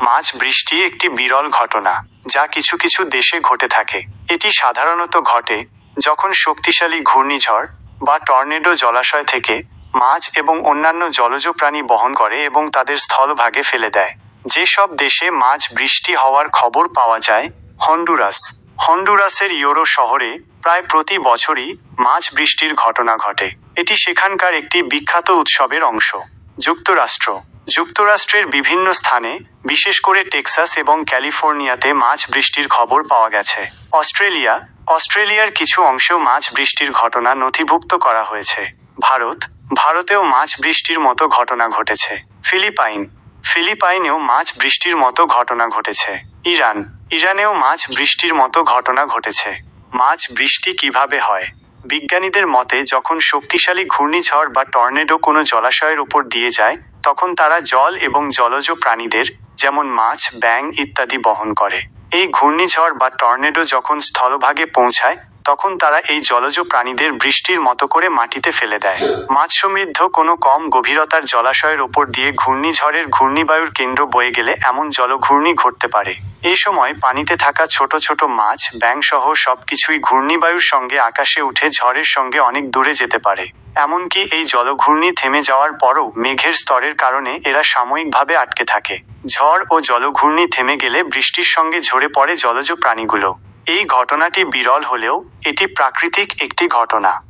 মাঝ বৃষ্টি একটি বিরল ঘটনা, যা কিছু কিছু দেশে ঘটে থাকে। এটি সাধারণত ঘটে যখন শক্তিশালী ঘূর্ণিঝড় বা টর্নেডো জলাশয় থেকে মাছ এবং অন্যান্য জলজ প্রাণী বহন করে এবং তাদের স্থলভাগে ফেলে দেয়। যেসব দেশে মাছ বৃষ্টি হওয়ার খবর পাওয়া যায়, হন্ডুরাস। হন্ডুরাসের ইয়োরো শহরে প্রায় প্রতি বছরই মাছ বৃষ্টির ঘটনা ঘটে। এটি সেখানকার একটি বিখ্যাত উৎসবের অংশ। যুক্তরাষ্ট্র যুক্তরাষ্ট্রের বিভিন্ন স্থানে, বিশেষ করে টেক্সাস এবং ক্যালিফোর্নিয়াতে মাছ বৃষ্টির খবর পাওয়া গেছে। অস্ট্রেলিয়া, অস্ট্রেলিয়ার কিছু অংশেও মাছ বৃষ্টির ঘটনা নথিভুক্ত করা হয়েছে। ভারত, ভারতেও মাছ বৃষ্টির মতো ঘটনা ঘটেছে। ফিলিপাইন, ফিলিপাইনেও মাছ বৃষ্টির মতো ঘটনা ঘটেছে। ইরান, ইরানেও মাছ বৃষ্টির মতো ঘটনা ঘটেছে। মাছ বৃষ্টি কীভাবে হয়? বিজ্ঞানীদের মতে, যখন শক্তিশালী ঘূর্ণিঝড় বা টর্নেডো কোনো জলাশয়ের উপর দিয়ে যায় তখন তারা জল এবং জলজ প্রাণীদের, যেমন মাছ ব্যাং ইত্যাদি বহন করে। এই ঘূর্ণিঝড় বা টর্নেডো যখন স্থলভাগে পৌঁছায়, তখন তারা এই জলজ প্রাণীদের বৃষ্টির মতো করে মাটিতে ফেলে দেয়। মাছ সমৃদ্ধ কোনো কম গভীরতার জলাশয়ের ওপর দিয়ে ঘূর্ণিঝড়ের ঘূর্ণিবায়ুর কেন্দ্র বয়ে গেলে এমন জলঘূর্ণি ঘটতে পারে। এই সময় পানিতে থাকা ছোট ছোট মাছ ব্যাং সহ সবকিছুই ঘূর্ণিবায়ুর সঙ্গে আকাশে উঠে ঝড়ের সঙ্গে অনেক দূরে যেতে পারে। এমনকি এই জলঘূর্ণি থেমে যাওয়ার পরও মেঘের স্তরের কারণে এরা সাময়িকভাবে আটকে থাকে। ঝড় ও জলঘূর্ণি থেমে গেলে বৃষ্টির সঙ্গে ঝরে পড়ে জলজ প্রাণীগুলো। এই ঘটনাটি বিরল হলেও এটি প্রাকৃতিক একটি ঘটনা।